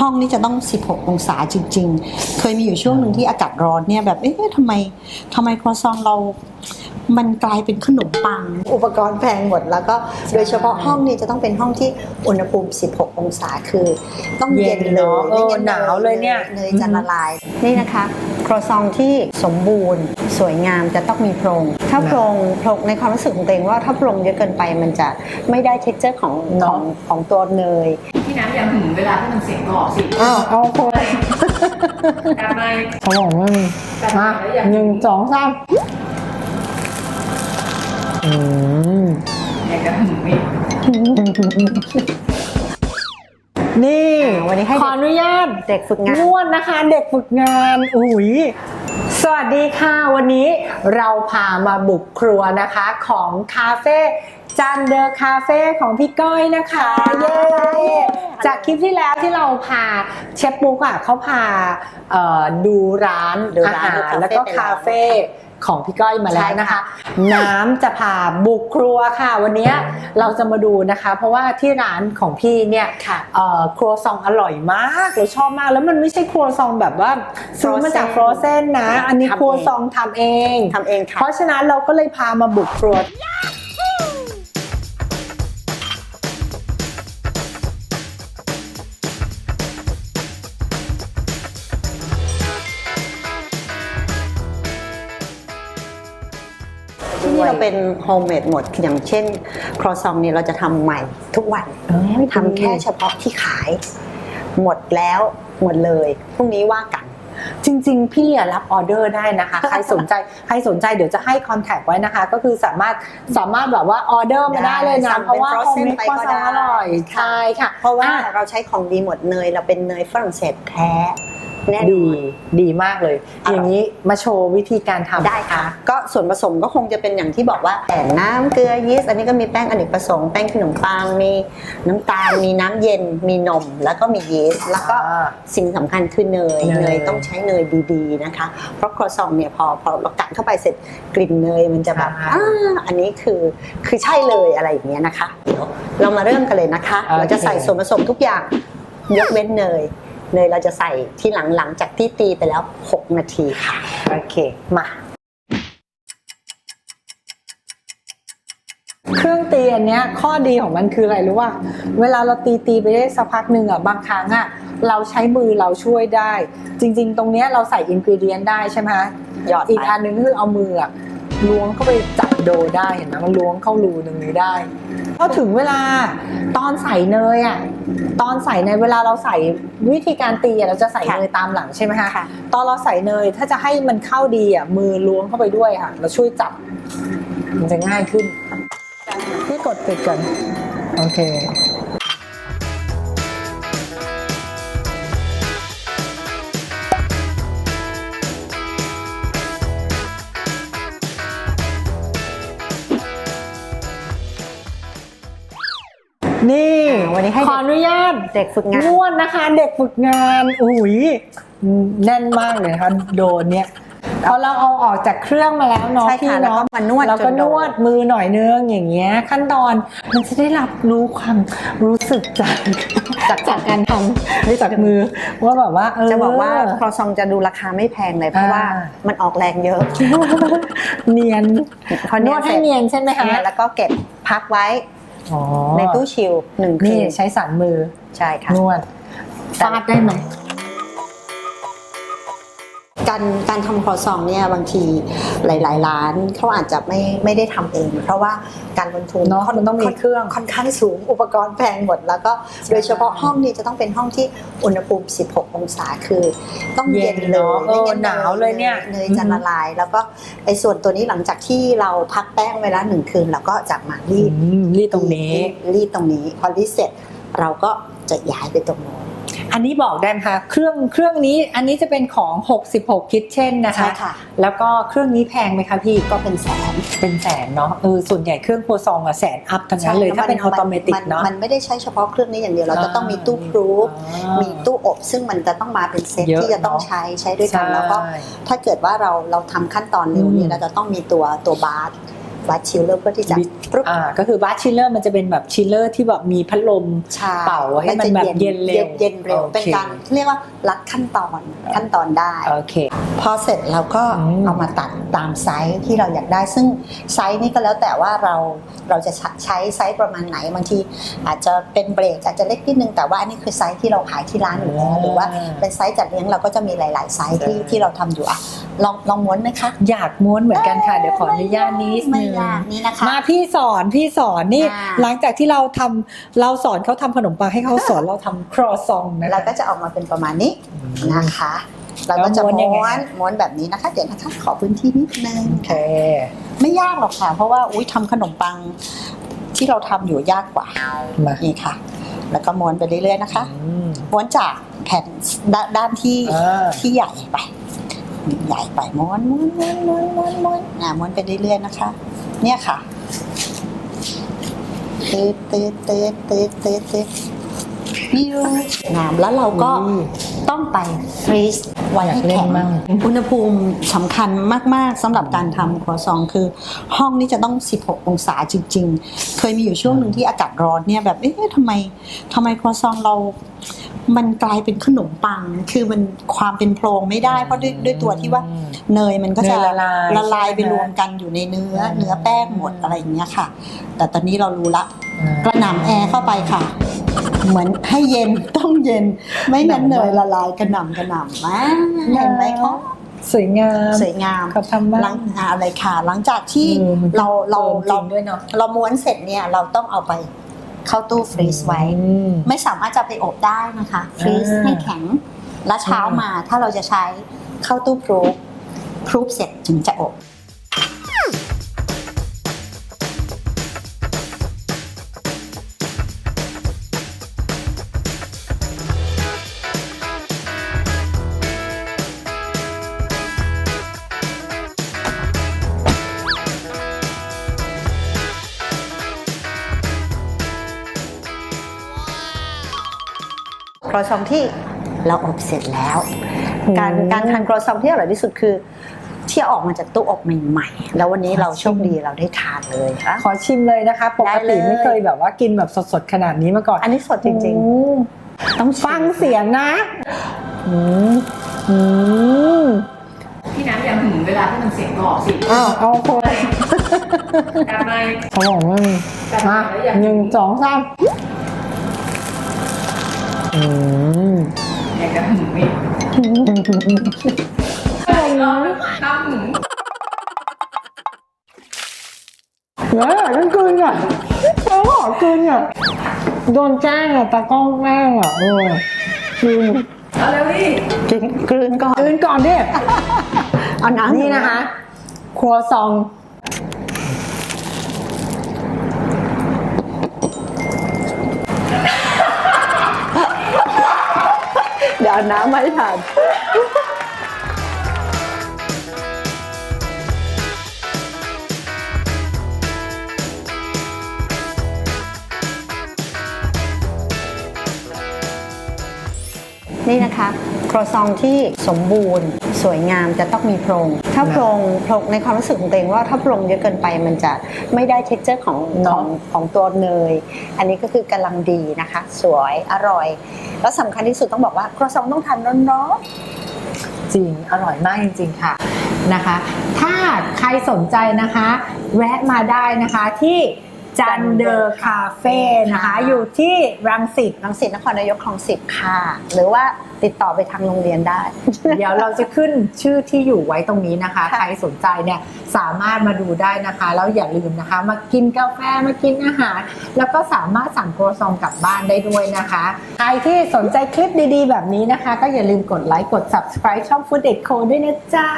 ห้องนี่จะต้อง 16 องศาจริง ๆ เคยมีอยู่ช่วงหนึ่งที่อากาศร้อนเนี่ยแบบเอ๊ะทำไมทำไมครัวซองเรา มันกลายเป็นขนมปัง อุปกรณ์แพงหมดแล้วก็โดยเฉพาะห้องนี้จะต้องเป็นห้องที่อุณหภูมิ 16 องศาคือ ต้องเย็นเย็นเลเนอะยไม่งั้เออหนาวเลยเนี่ย เนยจะละลาย นี่นะคะครัวซองที่สมบูรณ์ สวยงามจะต้องมีโพรงถ้าโพรงโพรงในความรู้สึกของตัวเองว่าถ้าโพรงเยอะเกินไปมันจะไม่ได้เท็กเจอร์ของของของตัวเนย พี่น้ำอย่าหึงเวลาที่มันเสียงกรอบสิอ้าวเอาคนทำไมเขาบอกว่ามีมาหนึ่งสองสามอืมอยากจะหึงไม่นี่อ่าวันนี้ให้ขออนุญาตเด็กฝึกงานนวดนะคะ เด็กฝึกงานอุ้ย สวัสดีค่ะ วันนี้เราพามาบุกครัวนะคะของคาเฟ่จันเดอร์คาเฟ่ของพี่ก้อยนะคะ เย้จากคลิปที่แล้วที่เราพาเชฟปุ๊กอะเขาพาเอ่อดูร้านดูอาร้านหารดูคาเฟ่แล้วก็ไปแล้วคาเฟ่ ของพี่ก้อยมาแล้วนะคะใช่น้ำจะพาบุกครัวค่ะ วันนี้เราจะมาดูนะคะ เพราะว่าที่ร้านของพี่เนี่ยค่ะเอ่อครัวซองอร่อยมากเราชอบมาก แล้วมันไม่ใช่ครัวซองแบบว่าซื้อมาจาก Frozen ฟรอเซนนะ อันนี้ทำเองครัวซองทำเองทำเองค่ะเพราะฉะนั้นเราก็เลยพามาบุกครัว นี่เราเป็นโฮมเมดหมด อย่างเช่น ครอซองเนี่ยเราจะทำใหม่ทุกวันเอ้ยทำแค่เฉพาะที่ขาย หมดแล้วหมดเลยพรุ่งนี้ว่ากันจริงๆ พี่อะรับออเดอร์ได้นะคะ ใครสนใจ ใครสนใจเดี๋ยวจะให้คอนแทคไว้นะคะ ก็คือสามารถสามารถแบบว่าออเดอร์มาได้เลยได้สั่นะงเพราะว่าเป็นโฮม frozen เมดไปครัวก็ซองได้อร่อยค่ะใช่ค่ะ เพราะว่าอ่เราใช้ของดีหมดเนย เราเป็นเนยฝรั่งเศสแท้ แน่นดีอนดีมากเลย อร่อย อย่างนี้มาโชว์วิธีการทำได้ค่ะ ก็ส่วนผสมก็คงจะเป็นอย่างที่บอกว่าแต่น้ำเกลือยีสต์อันนี้ก็มีแป้งอเนกประสงค์แป้งขนมปังมีน้ำตาลมีน้ำเย็นมีนม แล้วก็มียีสต์แล้วก็อ่า สิ่งสำคัญคือเนยเนย เนยต้องใช้เนยดีๆนะคะ เพราะครัวซองเนี่ยพอพอเรากัดเข้าไปเสร็จกลิ่นเนยมันจะแบบค่ะอ่าอันนี้คือคือใช่เลยอะไรอย่างเงี้ยนะคะเดี๋ยวเรามาเริ่มกันเลยนะคะ โอเค เราจะใส่ส่วนผสมทุกอย่างยกเว้นเนย เนยเราจะใส่ที่หลังหลังจากที่ตีไปแล้ว 6 นาทีค่ะ โอเค มาเครื่องตีอันเนี้ยข้อดีของมันคืออะไรรู้ว่าเวลาเราตีตีไปได้สักพักหนึ่งอะบางครั้งอะเราใช้มือเราช่วยได้ จริง ๆ ตรงเนี้ยเราใส่อินกิเดียนได้ใช่ไหมคะหยอดอีกไปอันหนึ่งคือเอามืออะล้วงเข้าไปจับโดได้เห็นไหมมันล้วงเข้ารูตรงนี้ได้พ อถึงเวลาตอนใส่เนยอะตอนใส่เนยเวลาเราใส่วิธีการตีอะเราจะใส่ค่ะเนยตามหลังใช่ไหมคะค่ะ ตอนเราใส่เนยถ้าจะให้มันเข้าดีอะมือล้วงเข้าไปด้วยค่ะ เราช่วยจับ มันจะง่ายขึ้น พี่กดปิดก่อน โอเค นี่วันนี้ให้ขออนุญาตเด็กฝึกงานนวดนะคะ เด็กฝึกงานอุ้ยแน่นมากเลยนะคะโดนเนี่ยพอเราเอาออกจากเครื่องมาแล้วเนาะใช่พี่ค่ะแล้วเนาะก็มานวดแล้วก็จนนโดวดมือหน่อยนึงอย่างเงี้ย ขั้นตอนมันจะได้รับรู้ความรู้สึกจากจากจากการทำจากมือว่าแบบว่าเออจะบอกว่าครอซองจะดูราคาไม่แพงเลยเพราะว่าอ่ามันออกแรงเยอะ เนียนพอนวดให้เนียนใช่ไหมคะเนี่ยแล้วก็เก็บพักไว้อ๋อ ในตู้ชิลหนึ่งคืนี่นใช้สันมือใช่ค่ะนวดฟาดได้ไหม การการทำครอซองเนี่ยบางทีหลาย ๆ ร้านเขาอาจจะไม่ไม่ได้ทำเอง เพราะว่าการลงทุนเนอะมันต้องมีเครื่องค่อนข้างสูงอุปกรณ์แพงหมด แล้วก็โดยเฉพาะห้องนี้จะต้องเป็นห้องที่อุณหภูมิ 16 องศาคือ ต้องเย็นเย็นเลเนอะยไม่งั้เออหนาวเลยเนี่ยเนยจะละลาย แล้วก็ไอ้ส่วนตัวนี้หลังจากที่เราพักแป้งไว้แล้วหนึ่งคืนเราก็จะมารีดอืมรีดตรงนี้รีดตรงนี้พอรีดเสร็จเราก็จะย้ายไปตรงโน้น อันนี้บอกได้ไหมคะเครื่องเครื่องนี้อันนี้จะเป็นของ 66 คิทเช่นนะคะใช่ค่ะแล้วก็เครื่องนี้แพงไหมคะพี่ก็เป็นแสนเป็นแสนเนาะเออส่วนใหญ่เครื่องโครัวซองอะแสนอัพทั้งนั้นเลยใช่ถ้าเป็นออโตเมติกนเนาะมันไม่ได้ใช้เฉพาะเครื่องนี้อย่างเดียวเราจะต้องมีตู้พรูฟอ่ามีตู้อบ ซึ่งมันจะต้องมาเป็นเซตเยอะที่จะต้องเนอะใช้ใช้ด้วยกันใช่แล้วก็ถ้าเกิดว่าเราเราทำขั้นตอนเร็วอืเนี่ยมเราจะต้องมีตัวตัวบาร์ วัดชิลเลอร์เพื่อที่จะปรุบอ่าก็คือบาร์ชิลเลอร์มันจะเป็นแบบชิลเลอร์ที่แบบมีพัดลมชาเป่าให้มันแบบเย็นเร็วเย็นเร็วโอเคเป็นการเรียกว่ารัดขั้นตอนขั้นตอนได้โอเคพอเสร็จเราก็อืมเอามาตัดตามไซส์ที่เราอยากได้ ซึ่งไซส์นี้ก็แล้วแต่ว่าเราเราจะใช้ไซส์ประมาณไหนบางที อาจจะเป็นเบรกอาจจะเล็กนิดนึงแต่ว่าอันนี้คือไซส์ที่เราขายที่ร้านอยู่แล้วหรือว่าเป็นไซส์จัดเลี้ยงเราก็จะมีหลาย ๆ ไซส์ที่ที่เราทำอยู่อะ ลองลองม้วนไหมคะ อยากม้วนเหมือนกันค่ะ เดี๋ยวขออนุญาตนิดไม่นึงยากนี่นะคะ มาพี่สอนพี่สอนนี่อ่าหลังจากที่เราทำเราสอนเขาทำขนมปังให้เขาสอนเราทำครอซองนะเราก็จะออกมาเป็นประมาณนี้นะคะ เราก็จะแล้วม้วนยังไงม้วนม้วนแบบนี้นะคะ เดี๋ยวนะคะขอพื้นที่นิดนึงโอเคไม่ยากหรอกค่ะ เพราะว่าอุ้ยทำขนมปังที่เราทำอยู่ยากกว่ามานี่ค่ะ แล้วก็ม้วนไปเรื่อยๆนะคะอืมม้วนจากแผ่นดด้านที่อ่าที่ใหญ่ไป ใหญ่ไปม้วนม้วนม้วนม้วนม้วนม้วนอ่าม้วนไปเรื่อยๆนะคะ เนี่ยค่ะตืดตืดตืดตืดตืดตืด ปิ้วงามแล้วเราก็อืมต้องไปฟรีซไว้อยากให้เล่นแข็งมั่งอุณหภูมิสำคัญมาก ๆสำหรับการทำครัวซองคือ ห้องนี้จะต้อง 16 องศาจริง ๆ เคยมีอยู่ช่วงหนึ่งที่อากาศร้อนเนี่ยแบบเอ๊ะทำไมทำไมครัวซองเรามันกลายเป็นขนมปัง คือมันความเป็นโพรงไม่ได้ เพราะด้วยด้วยตัวที่ว่าเนยมันก็จะเนยละลายละลายไปใช่ไหมรวมกันอยู่ในเนื้ออืมเนื้อแป้งหมดอะไรอย่างเงี้ยค่ะ แต่ตอนนี้เรารู้ละอ่ากระหน่ำแอร์เข้าไปค่ะ เหมือนให้เย็นต้องเย็น ไม่งั้นเนยละลายกระหน่ำกระหน่ำมาเห็นไหมคะสวยงามสวยงามเขาทำมากหลังอ่าอะไรค่ะ หลังจากที่เออมันเราเราเราเราด้วยเนาะเราม้วนเสร็จเนี่ยเราต้องเอาไปเข้าตู้ฟรีซไว้อืมไม่สามารถจะไปอบได้นะคะฟรีซอ่าให้แข็งแล้วเช้ามาถ้าเราจะใช้เข้าตู้พรูฟพรูฟเสร็จถึงจะอบ ครัวซองที่เราอบเสร็จแล้ว การอืมการทานครัวซองที่อร่อยที่สุดคือที่ออกมาจากตู้อบใหม่ๆ แล้ววันนี้เราโชคดีเราได้ทานเลยค่ะ ขอชิมเลยนะคะ ปกได้ติเลยไม่เคยแบบว่ากินแบบสดๆ ขนาดนี้มาก่อน อันนี้สดจริงโอ้ๆต้องชิมฟังเสียงนะอืมอืมพี่น้ำอย่าหึงเวลาที่มันเสียงกรอบสิอ้าวเอาคนกลับมาเขาบอกว่ามาหนึ่งสองสาม อืมอยากจะหึงอีกห้ามหึงเฮ้ยต้องกลืนอะเขาขอกลืนอะโดนแจ้งอะตากล้องแม่งอะเออกลืนเอาเร็วดิกินกลืนก่อนกลืนก่อนดิเอาน้ำนี่นะคะ ครัวซอง อาน้ำมาให้ทานนี่นะคะครัวซองที่สมบูรณ์ สวยงามจะต้องมีโพรง ถ้าโพรงโพรงในความรู้สึกของตัวเองว่าถ้าโพรงเยอะเกินไปมันจะไม่ได้เท็กเจอร์ของของของตัวเนย อันนี้ก็คือกำลังดีนะคะ สวยอร่อย แล้วสำคัญที่สุดต้องบอกว่าครัวซองต้องทานร้อนๆจริงอร่อยมากจริง ๆ ค่ะนะคะ ถ้าใครสนใจนะคะ แวะมาได้นะคะที่ จันเดอร์คาเฟ่นะคะ อยู่ที่รังสิตรังสิตนครนายกคลองสิบค่ะ หรือว่าติดต่อไปทางโรงเรียนได้ เดี๋ยวเราจะขึ้นชื่อที่อยู่ไว้ตรงนี้นะคะค่ะใครสนใจเนี่ยสามารถมาดูได้นะคะ แล้วอย่าลืมนะคะ มากินกาแฟมากินอาหาร แล้วก็สามารถสั่งโครซองกลับบ้านได้ด้วยนะคะ ใครที่สนใจคลิปดีๆ แบบนี้นะคะ ก็อย่าลืมกดไลค์กด subscribe ช่อง Food Echo ด้วยนะจ๊ะ